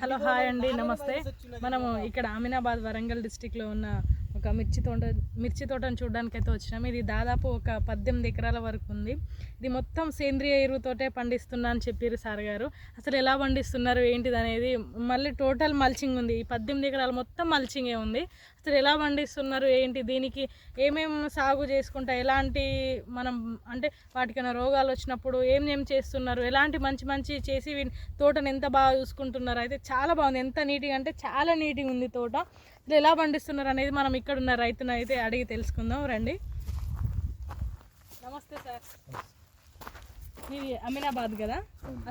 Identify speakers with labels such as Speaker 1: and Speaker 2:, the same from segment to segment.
Speaker 1: Hello hi అండి నమస్తే. మనము ఇక్కడ ఆమినాబాద్ వరంగల్ డిస్టిక్లో ఉన్న ఒక మిర్చి తోట మిర్చి తోటను చూడడానికి అయితే వచ్చినాం. ఇది దాదాపు ఒక పద్దెనిమిది ఎకరాల వరకు ఉంది. ఇది మొత్తం సేంద్రియ ఎరువుతోటే పండిస్తున్నా అని చెప్పారు సార్ గారు. అసలు ఎలా పండిస్తున్నారు ఏంటిది అనేది మళ్ళీ టోటల్ మల్చింగ్ ఉంది. ఈ పద్దెనిమిది ఎకరాలు మొత్తం మల్చింగే ఉంది. అసలు ఎలా పండిస్తున్నారు ఏంటి దీనికి ఏమేమి సాగు చేసుకుంటా ఎలాంటి మనం అంటే వాటికైనా రోగాలు వచ్చినప్పుడు ఏం ఏం చేస్తున్నారు ఎలాంటి మంచి మంచి చేసి తోటను ఎంత బాగా చూసుకుంటున్నారు అయితే చాలా బాగుంది. ఎంత నీట్గా అంటే చాలా నీట్గా ఉంది తోట. అసలు ఎలా పండిస్తున్నారు అనేది మనం ఇక్కడ ఉన్న రైతును అయితే అడిగి తెలుసుకుందాం. రండి. నమస్తే సార్. మీది అమీనాబాద్ కదా?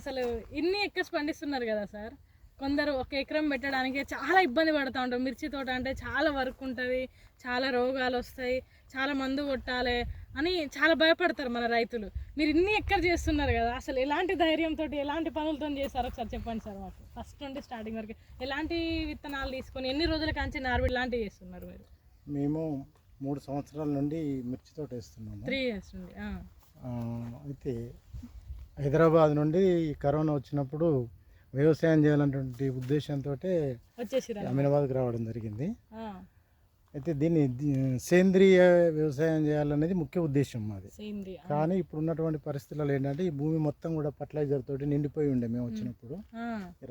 Speaker 1: అసలు ఇన్ని ఎక్కర్స్ పండిస్తున్నారు కదా సార్? కొందరు ఒక ఎకరం పెట్టడానికి చాలా ఇబ్బంది పడుతూ ఉంటారు. మిర్చి తోట అంటే చాలా వర్క్ ఉంటుంది చాలా రోగాలు వస్తాయి చాలా మందు కొట్టాలి అని చాలా భయపడతారు మన రైతులు. మీరు ఇన్ని ఎక్కర్ చేస్తున్నారు కదా? అసలు ఎలాంటి ధైర్యంతో ఎలాంటి పనులతో చేస్తారో ఒకసారి చెప్పండి సార్ మాకు. ఫస్ట్ నుండి స్టార్టింగ్ వరకు. ఎలాంటి విత్తనాలు తీసుకొని ఎన్ని రోజుల కాంచి నార్విడ్ లాంటివి చేస్తున్నారు మీరు?
Speaker 2: మేము మూడు సంవత్సరాల నుండి మిర్చి తోట వేస్తున్నాము.
Speaker 1: త్రీ ఇయర్స్ నుండి
Speaker 2: అయితే హైదరాబాద్ నుండి కరోనా వచ్చినప్పుడు వ్యవసాయం చేయాలన్నటువంటి ఉద్దేశంతో అమీనాబాద్కి రావడం జరిగింది. అయితే దీన్ని సేంద్రియ వ్యవసాయం చేయాలనేది ముఖ్య ఉద్దేశం మాది. కానీ ఇప్పుడు ఉన్నటువంటి పరిస్థితుల్లో ఏంటంటే ఈ భూమి మొత్తం కూడా ఫర్టిలైజర్ తోటి నిండిపోయి ఉండే మేము వచ్చినప్పుడు.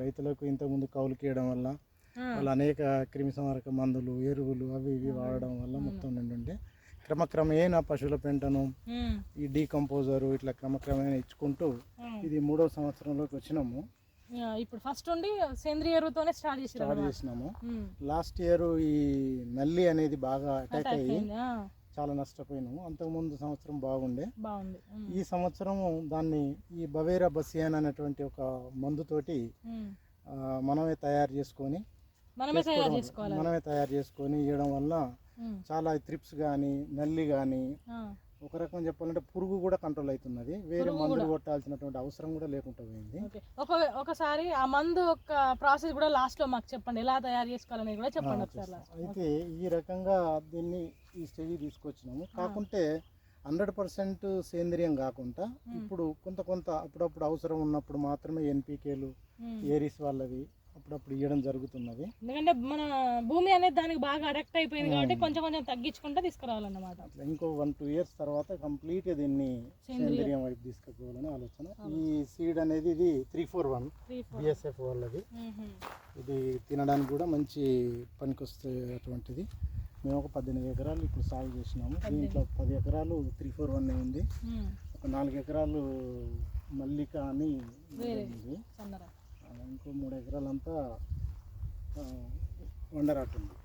Speaker 2: రైతులకు ఇంతకుముందు కౌలుకి ఇవ్వడం వల్ల. వాళ్ళు అనేక క్రిమి సంహారక మందులు ఎరువులు అవి ఇవి వాడడం వల్ల మొత్తం నిండుండే. క్రమక్రమేణా పశువుల పెంటను ఈ డీకంపోజరు ఇట్లా క్రమక్రమేణా ఇచ్చుకుంటూ. ఇది మూడో సంవత్సరంలోకి వచ్చినాము.
Speaker 1: ఇప్పుడు ఫస్ట్ నుండి సేంద్రియ ఎరువుతోనే స్టార్ట్ చేసిరా
Speaker 2: స్టార్ట్ చేసినాము. లాస్ట్ ఇయర్ ఈ నల్లి అనేది బాగా అటాక్ అయ్యి చాలా నష్టపోయినాము. అంతకుముందు సంవత్సరం బాగుండే.
Speaker 1: బాగుంది ఉమ్,
Speaker 2: ఈ సంవత్సరం దాన్ని ఈ బవేరా బసియాన్ అనేటువంటి ఒక మందుతోటి. ఆ, మనమే తయారు చేసుకొని
Speaker 1: మనమే తయారు చేసుకోవాలి.
Speaker 2: మనమే తయారు చేసుకొని ఇవ్వడం వల్ల చాలా త్రిప్స్ కానీ నల్లి కానీ ఒక రకం చెప్పాలంటే పురుగు కూడా కంట్రోల్ అవుతున్నది. వేరే మందులు. కొట్టాల్సినటువంటి అవసరం కూడా లేకుండా పోయింది.
Speaker 1: ఒక ఒకసారి ఆ మందు ఒక ప్రాసెస్ కూడా లాస్ట్లో మాకు చెప్పండి. ఎలా తయారు చేసుకోవాలని కూడా చెప్పండి ఒకసారి.
Speaker 2: అయితే ఈ రకంగా దీన్ని ఈ స్టేజ్ తీసుకొచ్చినాము. కాకుంటే హండ్రెడ్ పర్సెంట్ సేంద్రియం కాకుండా ఇప్పుడు కొంత కొంత అప్పుడప్పుడు అవసరం ఉన్నప్పుడు మాత్రమే ఎన్పికేలు. ఏరిస్ వాళ్ళవి అప్పుడప్పుడు ఇవ్వడం జరుగుతున్నది.
Speaker 1: ఎందుకంటే మన భూమి అనేది దానికి బాగా అడక్ట్ అయిపోయింది కాబట్టి కొంచెం కొంచెం తగ్గించుకుంటూ తీసుకురావాలన్నమాట.
Speaker 2: అట్లా ఇంకో వన్ టూ ఇయర్స్ తర్వాత కంప్లీట్ దీన్ని
Speaker 1: సేంద్రియ.
Speaker 2: వైపు తీసుకుపోవాలని ఆలోచన. ఈ సీడ్ అనేది ఇది త్రీ ఫోర్ వన్ బిఎస్ఎఫ్ వాళ్ళది. ఇది తినడానికి కూడా మంచి పనికొచ్చేటువంటిది. మేము ఒక పద్దెనిమిది ఎకరాలు ఇప్పుడు సాగు చేసినాము. దీంట్లో పది ఎకరాలు త్రీ ఫోర్ వన్ ఉంది. ఒక నాలుగు ఎకరాలు మల్లిక అని. ఉంది ఇంకో మూడు ఎకరాలంతా ఆ, వండరాటు ఉంది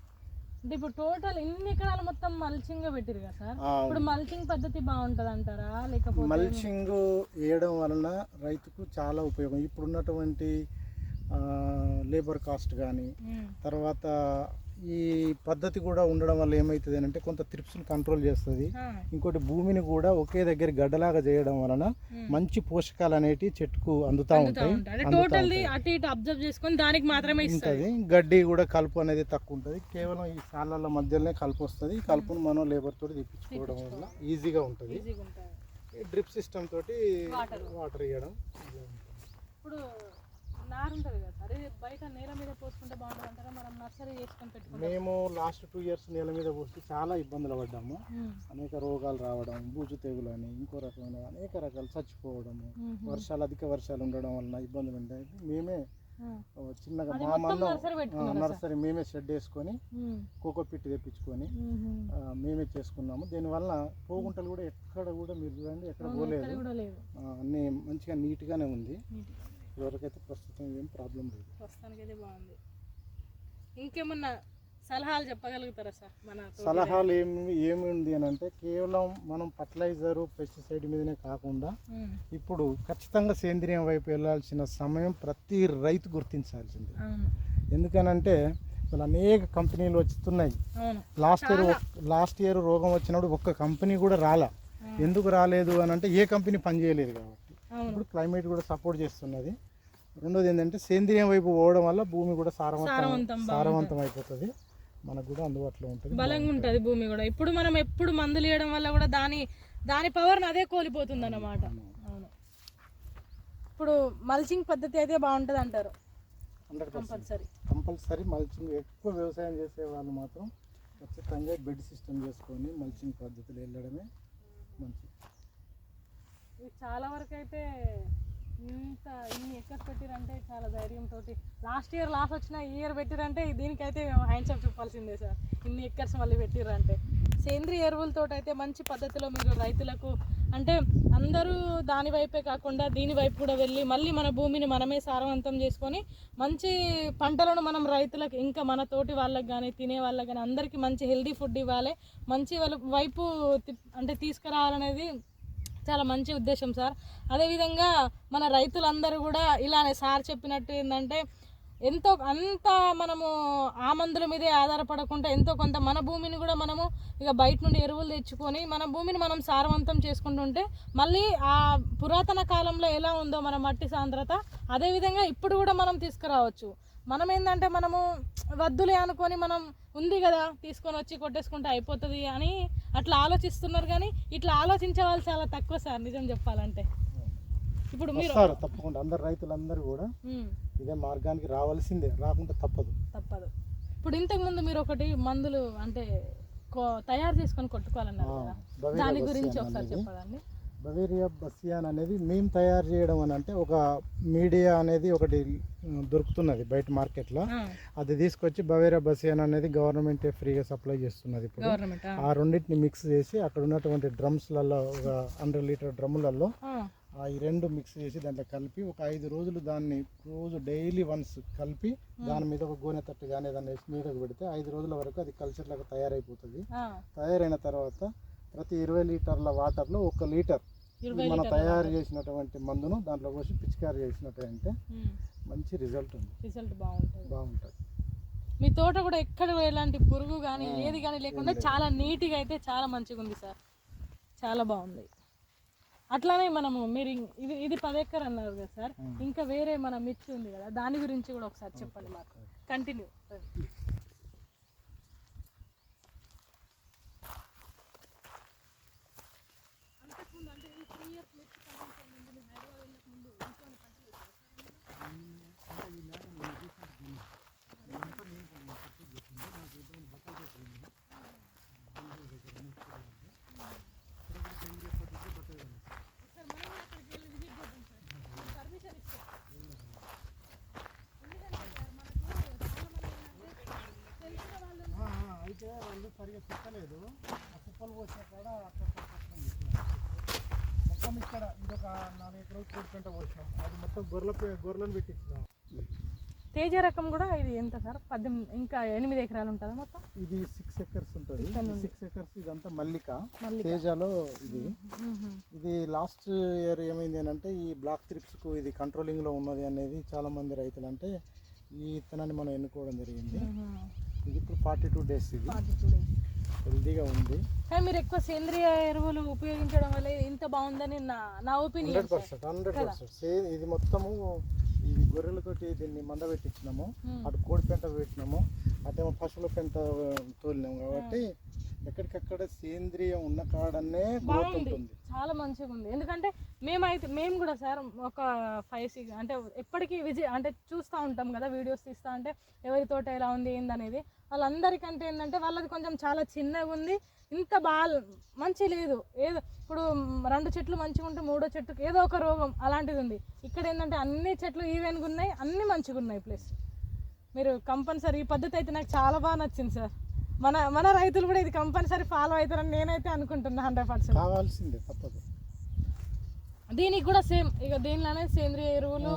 Speaker 1: అంటే ఇప్పుడు టోటల్ ఇన్ని ఎకరాలు మొత్తం మల్చింగ్ పెట్టిరు కదా సార్? ఇప్పుడు మల్చింగ్ పద్ధతి బాగుంటది అంటారా లేకపోతే
Speaker 2: మల్చింగ్ వేయడం వలన రైతుకు చాలా ఉపయోగం. ఇప్పుడున్నటువంటి లేబర్ కాస్ట్ కానీ తర్వాత ఈ పద్ధతి కూడా ఉండడం వల్ల ఏమవుతుంది అంటే కొంత త్రిప్స్ని కంట్రోల్ చేస్తుంది. ఇంకోటి భూమిని కూడా ఒకే దగ్గర గడ్డలాగా చేయడం వలన. మంచి పోషకాలు అనేటివి చెట్టుకు అందుతూ ఉంటాయి.
Speaker 1: మాత్రమే
Speaker 2: ఉంటుంది. గడ్డి కూడా కలుపు అనేది తక్కువ ఉంటుంది. కేవలం ఈ సాళ్ళ మధ్యలోనే కలుపు వస్తుంది. కలుపును మనం లేబర్ తోటి తెప్పించుకోవడం వల్ల ఈజీగా ఉంటుంది. డ్రిప్ సిస్టమ్ తోటి. వాటర్ ఇవ్వడం.
Speaker 1: ఇప్పుడు నారు ఉంటుంది కదా సార్? ఇది బయట నేల మీద పోసుకుంటే మనం నర్సరీ చేసుకొని పెట్టుకుంటాం?
Speaker 2: మేము లాస్ట్ టూ ఇయర్స్ నేల మీద పోసి చాలా ఇబ్బందులు పడ్డాము. అనేక రోగాలు రావడం బూజు తెగులు అని ఇంకో రకమైన అనేక రకాలు చచ్చిపోవడము వర్షాలు అధిక వర్షాలు ఉండడం వలన ఇబ్బందులు ఉంటాయి మేమే చిన్నగా మా మందం
Speaker 1: నర్సరీ
Speaker 2: మేమే షెడ్ వేసుకొని కోకో పిట్ తెప్పించుకొని మేమే. చేసుకున్నాము. దీనివల్ల పోగుంటలు కూడా ఎక్కడ కూడా మీరు చూడండి ఎక్కడ పోలేదు. అన్నీ మంచిగా నీట్గానే ఉంది. ఇదివరకైతే ప్రస్తుతం ఏం ప్రాబ్లం లేదు.
Speaker 1: ప్రస్తుతానికి అయితే బాగుంది. ఇంకేమన్నా సలహాలు చెప్పగలుగుతారా సార్? మన
Speaker 2: సలహాలు ఏమి ఏమి ఉంది అని అంటే కేవలం మనం ఫర్టిలైజరు పెస్టిసైడ్ మీదనే కాకుండా ఇప్పుడు ఖచ్చితంగా సేంద్రియం వైపు వెళ్ళాల్సిన సమయం ప్రతి రైతు గుర్తించాల్సింది. ఎందుకనంటే ఇప్పుడు అనేక కంపెనీలు వస్తున్నాయి.
Speaker 1: అవును.
Speaker 2: లాస్ట్ ఇయర్ లాస్ట్ ఇయర్ రోగం వచ్చినప్పుడు ఒక్క కంపెనీ కూడా రాలా. ఎందుకు రాలేదు అని అంటే ఏ కంపెనీ పనిచేయలేదు కాబట్టి. ఇప్పుడు క్లైమేట్ కూడా సపోర్ట్ చేస్తున్నది. రెండోది ఏంటంటే సేంద్రియం వైపు పోవడం వల్ల భూమి కూడా సారవంతం
Speaker 1: సారవంతం
Speaker 2: అయిపోతుంది మనకు కూడా అందుబాటులో ఉంటుంది.
Speaker 1: బలంగా ఉంటుంది భూమి కూడా. ఇప్పుడు మనం ఎప్పుడు మందులు వేయడం వల్ల కూడా దాని దాని పవర్ని అదే కోల్పోతుంది అన్నమాట అవును. ఇప్పుడు మల్చింగ్ పద్ధతి అయితే బాగుంటుంది అంటారు. కంపల్సరీ.
Speaker 2: కంపల్సరీ మల్చింగ్ ఎక్కువ వ్యవసాయం చేసే వాళ్ళు మాత్రం ఖచ్చితంగా బెడ్ సిస్టమ్ చేసుకొని మల్చింగ్ పద్ధతిలో వెళ్ళడమే మంచిది.
Speaker 1: చాలా వరకు అయితే ఇంత ఇన్ని ఎక్కర్స్ పెట్టిరంటే చాలా ధైర్యంతో లాస్ట్ ఇయర్ లాస్ వచ్చిన ఈ ఇయర్ పెట్టిరంటే దీనికైతే హ్యాండ్స్ ఆఫ్ చెప్పాల్సిందే సార్. ఇన్ని ఎక్కర్స్ మళ్ళీ పెట్టిర్రంటే. సేంద్రియ ఎరువులతో అయితే మంచి పద్ధతిలో మీరు రైతులకు అంటే అందరూ దాని వైపే కాకుండా దీని వైపు కూడా వెళ్ళి మళ్ళీ మన భూమిని మనమే సారవంతం చేసుకొని మంచి పంటలను మనం రైతులకు ఇంకా మన తోటి వాళ్ళకి కానీ తినే వాళ్ళకి కానీ అందరికీ మంచి హెల్దీ ఫుడ్ ఇవ్వాలి. మంచి వాళ్ళ వైపు అంటే తీసుకురావాలనేది చాలా మంచి ఉద్దేశం సార్. అదేవిధంగా మన రైతులందరూ కూడా ఇలానే సార్ చెప్పినట్టు ఏంటంటే ఎంతో అంత మనము ఆ మందుల మీదే ఆధారపడకుండా ఎంతో కొంత మన భూమిని కూడా మనము ఇక బయట నుండి ఎరువులు తెచ్చుకొని మన భూమిని మనం సారవంతం చేసుకుంటుంటే మళ్ళీ ఆ పురాతన కాలంలో ఎలా ఉందో మన మట్టి సాంద్రత అదేవిధంగా ఇప్పుడు కూడా మనం తీసుకురావచ్చు. మనం ఏంటంటే మనము వద్దులే అనుకొని మనం ఉంది కదా తీసుకొని వచ్చి కొట్టేసుకుంటే అయిపోతుంది అని అట్లా ఆలోచిస్తున్నారు కానీ ఇట్లా ఆలోచించే వాళ్ళు చాలా తక్కువ సార్ నిజం చెప్పాలంటే. ఇప్పుడు మీరు
Speaker 2: తప్పకుండా అందరు రైతులందరూ కూడా ఇదే మార్గానికి రావాల్సిందే రాకుండా తప్పదు.
Speaker 1: తప్పదు. ఇప్పుడు ఇంతకు ముందు మీరు ఒకటి మందులు అంటే తయారు చేసుకొని కొట్టుకోవాలన్నారు కదా. దాని గురించి ఒకసారి
Speaker 2: అనేది. బవేరియా బస్సియాన్ అనేది మేము తయారు చేయడం అని అంటే ఒక మీడియా అనేది ఒకటి దొరుకుతున్నది బయట మార్కెట్లో. అది తీసుకొచ్చి బవేరియా బస్సియాన్ అనేది గవర్నమెంట్ ఫ్రీగా సప్లై చేస్తున్నది ఇప్పుడు. ఆ. రెండింటిని మిక్స్ చేసి అక్కడ ఉన్నటువంటి డ్రమ్స్లలో ఒక హండ్రెడ్ లీటర్ డ్రమ్ములలో ఆ. ఈ రెండు మిక్స్ చేసి దాంట్లో కలిపి ఒక ఐదు రోజులు దాన్ని రోజు డైలీ వన్స్ కలిపి దాని మీద ఒక గోనె తట్టు కానీ వేసి మీదకు పెడితే ఐదు రోజుల వరకు అది కల్చర్ లాగా తయారైపోతుంది తయారైన తర్వాత ప్రతి ఇరవై లీటర్ల వాటర్లో ఒక లీటర్ మనం తయారు చేసినటువంటి మందును దాంట్లో పోసి పిచికారి చేసినట్టయితే మంచి రిజల్ట్ ఉంది.
Speaker 1: రిజల్ట్ బాగుంటుంది.
Speaker 2: బాగుంటుంది.
Speaker 1: మీ తోట కూడా ఎక్కడ ఎలాంటి పురుగు కానీ ఏది కానీ లేకుండా చాలా నీట్గా అయితే చాలా మంచిగా ఉంది సార్. చాలా బాగుంది. అట్లానే మనము మీరు ఇది ఇది పది ఎకర్ అన్నారు కదా సార్. ఇంకా వేరే మన మిర్చి ఉంది కదా దాని గురించి కూడా ఒకసారి చెప్పండి మాకు. కంటిన్యూ
Speaker 2: అయితే వాళ్ళు సరిగా తిప్పలేదు ఆ కుప్పలు పోసిన కాడ మొత్తం ఇక్కడ ఇంకొక నాలుగు ఎకరాలు కూర్చుంట పోసినాం అది మొత్తం గొర్రెల గొర్రెలను పెట్టించినాం.
Speaker 1: తేజ రకం కూడా ఇది ఎంత సార్? పద్దెనిమిది ఇంకా ఎనిమిది ఎకరాలు ఉంటుందా మొత్తం?
Speaker 2: ఇది సిక్స్ ఎకర్స్ ఉంటుంది. సిక్స్ ఎకర్స్ ఇదంతా మల్లిక. తేజాలో ఇది. ఇది లాస్ట్ ఇయర్ ఏమైంది అని అంటే ఈ బ్లాక్ త్రిప్స్కు ఇది కంట్రోలింగ్లో ఉన్నది అనేది చాలా మంది రైతులు అంటే ఈ విత్తనాన్ని మనం ఎన్నుకోవడం జరిగింది. ఇది ఇప్పుడు ఫార్టీ టూ డేస్ ఇది.
Speaker 1: two days.
Speaker 2: హెల్దీగా ఉంది.
Speaker 1: కానీ మీరు ఎక్కువ సేంద్రియ ఎరువులు ఉపయోగించడం వల్ల ఇంత బాగుందని నా నా
Speaker 2: hundred
Speaker 1: opinion
Speaker 2: percent hundred percent ఇది మొత్తము ఇది గొర్రెలతోటి దీన్ని మంద పెట్టించినాము. అటు కోడి పెంట పెట్టినాము. అటేమో పశువుల పెంట తోలినాము కాబట్టి ఎక్కడికక్కడ సేంద్రియం ఉన్న కాడనే గ్రోత్ ఉంటుంది.
Speaker 1: చాలా మంచిగా ఉంది. ఎందుకంటే మేమైతే మేము కూడా సార్ ఒక ఫైవ్ సిక్స్ అంటే ఎప్పటికీ విజయ్ అంటే చూస్తూ ఉంటాం కదా వీడియోస్ తీస్తూ ఉంటే ఎవరి తోట ఎలా ఉంది ఏందనేది. వాళ్ళందరికంటే ఏంటంటే వాళ్ళది కొంచెం చాలా చిన్నగా ఉంది. ఇంత బాగా మంచి లేదు. ఏదో ఇప్పుడు రెండు చెట్లు మంచిగా ఉంటే మూడో చెట్టుకి ఏదో ఒక రోగం అలాంటిది ఉంది. ఇక్కడ ఏంటంటే అన్ని చెట్లు ఈవెన్గా ఉన్నాయి అన్ని మంచిగా ఉన్నాయి ప్లస్ మీరు కంపల్సరీ ఈ పద్ధతి అయితే నాకు చాలా బాగా నచ్చింది సార్ మన మన రైతులు కూడా ఇది కంపల్సరీ ఫాలో అవుతారని నేనైతే అనుకుంటున్నా హండ్రెడ్ పర్సెంట్
Speaker 2: కావాల్సిందే తప్పదు.
Speaker 1: దీనికి కూడా సేమ్ ఇక దీనిలోనే సేంద్రియ ఎరువులు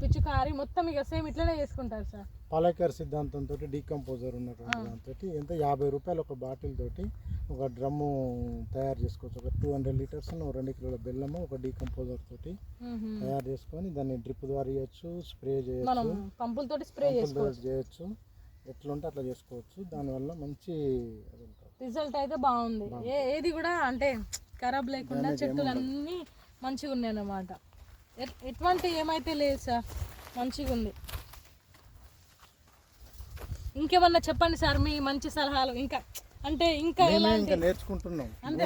Speaker 1: పిచ్చుకారి మొత్తం ఇక సేమ్ ఇట్లనే చేసుకుంటారు సార్.
Speaker 2: పాలేకర్ సిద్ధాంతంతో డీకంపోజర్ ఉన్నటువంటి దాంతో ఎంత యాభై రూపాయలు ఒక బాటిల్ తోటి ఒక డ్రమ్ము తయారు చేసుకోవచ్చు. ఒక టూ హండ్రెడ్ లీటర్స్ రెండు కిలోల బెల్లము ఒక డీకంపోజర్ తోటి తయారు చేసుకొని దాన్ని డ్రిప్ ద్వారా చేయొచ్చు స్ప్రే చేయొచ్చు.
Speaker 1: పంపులతోటి స్ప్రే
Speaker 2: చేయొచ్చు. ఎట్లుంటే అట్లా చేసుకోవచ్చు. దానివల్ల మంచి
Speaker 1: రిజల్ట్ అయితే బాగుంది. ఏది కూడా అంటే ఖరాబ్ లేకుండా చెట్టులు అన్నీ మంచిగా ఉన్నాయి అన్నమాట ఎ- ఎటువంటి ఏమైతే లేదు సార్ మంచిగా ఉంది ఇంకేమన్నా చెప్పండి సార్ మీ మంచి సలహాలు. ఇంకా అంటే ఇంకా
Speaker 2: ఇంకా నేర్చుకుంటున్నాం. ఇంకా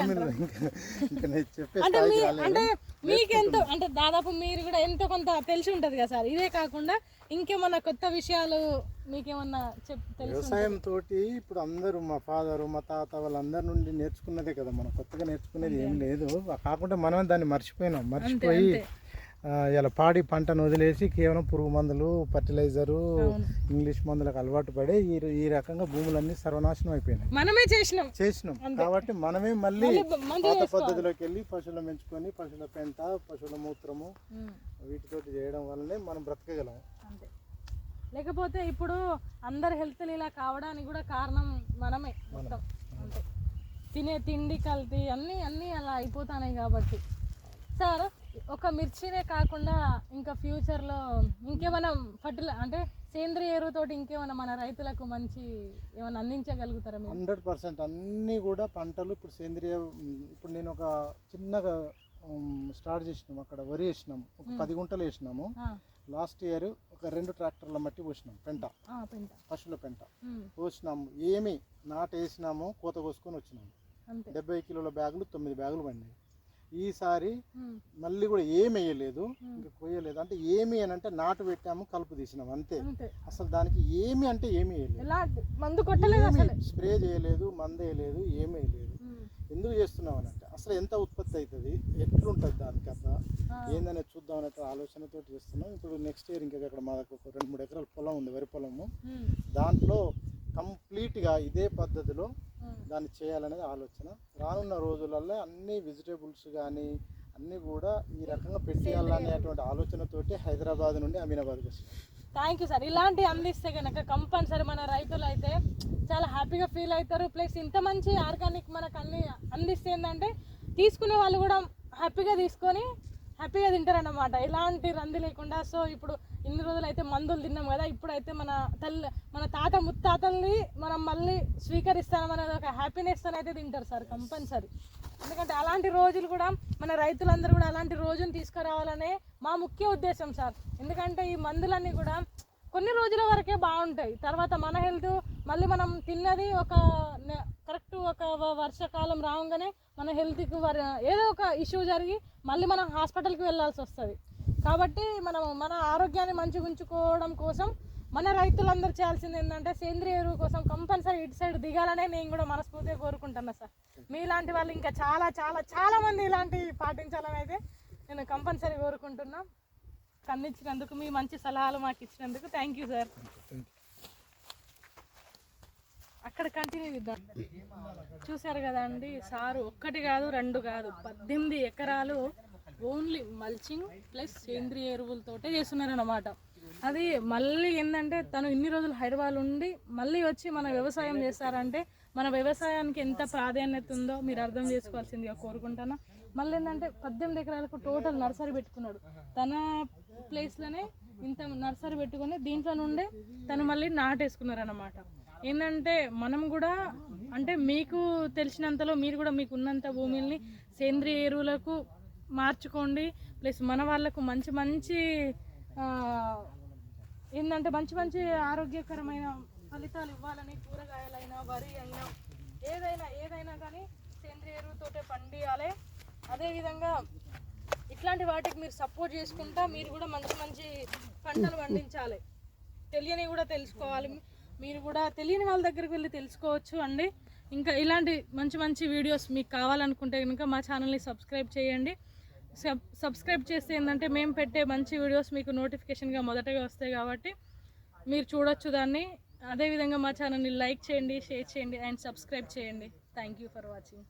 Speaker 2: ఇంకా నేను చెప్పే
Speaker 1: అంటే మీ అంటే
Speaker 2: రాలేదు
Speaker 1: మీకెంతో అంటే దాదాపు మీరు కూడా ఎంతో కొంత తెలిసి ఉంటది కదా సార్? ఇదే కాకుండా ఇంకేమన్నా కొత్త విషయాలు మీకేమన్నా చెప్
Speaker 2: వ్యవసాయం తోటి ఇప్పుడు అందరూ మా ఫాదర్ మా తాత వాళ్ళందరి నుండి నేర్చుకున్నదే కదా మనం. కొత్తగా నేర్చుకునేది ఏం లేదు. కాకుండా మనం దాన్ని మర్చిపోయినాం. మర్చిపోయి ఇలా పాడి పంటను వదిలేసి కేవలం పురుగు మందులు ఫర్టిలైజరు. ఇంగ్లీష్ మందులకు అలవాటు పడి ఈ ఈ రకంగా భూములన్నీ సర్వనాశనం అయిపోయినాయి.
Speaker 1: మనమే చేసినాం.
Speaker 2: చేసినాం. కాబట్టి మనమే మళ్ళీ పాత. పద్ధతిలోకి వెళ్ళి పశువులు పెంచుకొని పశువుల పెంట పశువుల మూత్రము వీటితోటి చేయడం వల్లనే మనం బ్రతకగలం.
Speaker 1: లేకపోతే ఇప్పుడు అందరు హెల్త్ ఇలా కావడానికి కూడా కారణం మనమే. మొత్తం. అంతే. తినే తిండి కల్తీ అన్నీ అన్నీ అలా అయిపోతున్నాయి కాబట్టి. సార్? ఒక మిర్చినే కాకుండా ఇంకా ఫ్యూచర్లో ఇంకేమైనా ఫర్టిలై అంటే సేంద్రియ ఎరువుతోటి ఇంకేమైనా మన రైతులకు మంచి ఏమైనా అందించగలుగుతారా మీరు?
Speaker 2: హండ్రెడ్ పర్సెంట్ అన్నీ కూడా పంటలు ఇప్పుడు సేంద్రియ ఇప్పుడు నేను ఒక చిన్నగా స్టార్ట్ చేసినాం అక్కడ వరి వేసినాం. ఒక పది గుంటలు వేసినాము. లాస్ట్ ఇయర్ ఒక రెండు ట్రాక్టర్ల మట్టి పోసినాం పెంట. పశువుల పెంట. పోసినాము. ఏమి నాటు వేసినాము కోత కోసుకొని వచ్చినాము. డెబ్బై కిలోల బ్యాగులు తొమ్మిది బ్యాగులు పడినాయి. ఈసారి మళ్ళీ కూడా ఏమి వేయలేదు ఇంకా కొయ్యలేదు. అంటే ఏమి అని అంటే నాటు పెట్టాము కలుపు తీసినాము అంతే. అసలు దానికి ఏమి అంటే ఏమి వేయలేదు.
Speaker 1: మందు కొట్టలేదు
Speaker 2: స్ప్రే చేయలేదు మందు వేయలేదు ఏమీ వేయలేదు. ఎందుకు చేస్తున్నాం అని అంటే అసలు ఎంత ఉత్పత్తి అవుతుంది ఎట్లుంటుంది దాని కథ?
Speaker 1: ఆ.
Speaker 2: ఏందనేది చూద్దాం అనే ఆలోచనతో చేస్తున్నాం. ఇప్పుడు నెక్స్ట్ ఇయర్ ఇంకా అక్కడ మా దగ్గర ఒక రెండు మూడు ఎకరాల పొలం ఉంది వరి పొలము. దాంట్లో కంప్లీట్గా ఇదే పద్ధతిలో. దాన్ని చేయాలనేది ఆలోచన. రానున్న రోజులలో అన్ని వెజిటేబుల్స్ కానీ అన్నీ కూడా ఈ రకంగా పెట్టేయాలనేటువంటి ఆలోచనతోటి హైదరాబాద్ నుండి అమీనాబాద్కి వచ్చినాం
Speaker 1: థ్యాంక్ యూ సార్ ఇలాంటి అందిస్తే కనుక కంపల్సరీ మన రైతులు అయితే చాలా హ్యాపీగా ఫీల్ అవుతారు. ప్లస్ ఇంత మంచి ఆర్గానిక్ మనకు అన్ని అందిస్తే ఏంటంటే తీసుకునే వాళ్ళు కూడా హ్యాపీగా తీసుకొని హ్యాపీగా తింటారన్నమాట. ఎలాంటి రంది లేకుండా. సో ఇప్పుడు ఇన్ని రోజులు అయితే మందులు తిన్నాం కదా ఇప్పుడైతే మన తల్లి మన తాత ముత్తాతల్ని మనం మళ్ళీ స్వీకరిస్తాం అనేది ఒక హ్యాపీనెస్ అయితే తింటారు సార్ కంపల్సరీ. ఎందుకంటే అలాంటి రోజులు కూడా మన రైతులందరూ కూడా అలాంటి రోజును తీసుకురావాలనే మా ముఖ్య ఉద్దేశం సార్. ఎందుకంటే ఈ మందులన్నీ కూడా కొన్ని రోజుల వరకే బాగుంటాయి. తర్వాత మన హెల్త్ మళ్ళీ మనం తిన్నది ఒక కరెక్ట్ ఒక వర్షాకాలం రాగానే మన హెల్త్కి ఏదో ఒక ఇష్యూ జరిగి మళ్ళీ మనం హాస్పిటల్కి వెళ్ళాల్సి వస్తుంది. కాబట్టి మనం మన ఆరోగ్యాన్ని మంచిగా ఉంచుకోవడం కోసం మన రైతులందరూ చేయాల్సింది ఏంటంటే సేంద్రియ ఎరువు కోసం కంపల్సరీ ఇటు సైడ్ దిగాలనే నేను కూడా మనస్ఫూర్తిగా కోరుకుంటున్నా సార్. మీలాంటి వాళ్ళు ఇంకా చాలా చాలా చాలా మంది ఇలాంటివి పాటించాలని అయితే నేను కంపల్సరీ కోరుకుంటున్నా. అందించినందుకు మీ మంచి సలహాలు మాకు ఇచ్చినందుకు థ్యాంక్ యూ సార్ అక్కడ కంటిన్యూ చేద్దాం. చూసారు కదా అండి సారు ఒక్కటి కాదు రెండు కాదు పద్దెనిమిది ఎకరాలు ఓన్లీ మల్చింగ్ ప్లస్ సేంద్రియ ఎరువులతోటే చేస్తున్నారన్నమాట. అది మళ్ళీ ఏంటంటే తను ఇన్ని రోజులు హైదరాబాద్ ఉండి మళ్ళీ వచ్చి మన వ్యవసాయం చేస్తారంటే మన వ్యవసాయానికి ఎంత ప్రాధాన్యత ఉందో మీరు అర్థం చేసుకోవాల్సిందిగా కోరుకుంటాను. మళ్ళీ ఏంటంటే పద్దెనిమిది ఎకరాలకు టోటల్ నర్సరీ పెట్టుకున్నాడు. తన ప్లేస్లోనే ఇంత నర్సరీ పెట్టుకొని దీంట్లో నుండే తను మళ్ళీ నాటేసుకున్నారు అన్నమాట ఏంటంటే మనం కూడా అంటే మీకు తెలిసినంతలో మీరు కూడా మీకు ఉన్నంత భూమిని సేంద్రియ ఎరువులకు మార్చుకోండి. ప్లస్ మన వాళ్ళకు మంచి మంచి ఏంటంటే మంచి మంచి ఆరోగ్యకరమైన ఫలితాలు ఇవ్వాలని కూరగాయలైనా వరి అయినా ఏదైనా ఏదైనా కానీ సేంద్రియ ఎరువుతోటే పండియాలి. అదేవిధంగా ఇట్లాంటి వాటికి మీరు సపోర్ట్ చేసుకుంటా మీరు కూడా మంచి మంచి పంటలు పండించాలి. తెలియని కూడా తెలుసుకోవాలి. మీరు కూడా తెలియని వాళ్ళ దగ్గరికి వెళ్ళి తెలుసుకోవచ్చు అండి. ఇంకా ఇలాంటి మంచి మంచి వీడియోస్ మీకు కావాలనుకుంటే కనుక మా ఛానల్ని సబ్స్క్రైబ్ చేయండి. సబ్ సబ్స్క్రైబ్ చేస్తే ఏంటంటే మేము పెట్టే మంచి వీడియోస్ మీకు నోటిఫికేషన్గా మొదటగా వస్తాయి కాబట్టి మీరు చూడొచ్చు దాన్ని. అదేవిధంగా మా ఛానల్ని లైక్ చేయండి షేర్ చేయండి అండ్ సబ్స్క్రైబ్ చేయండి. Thank you for watching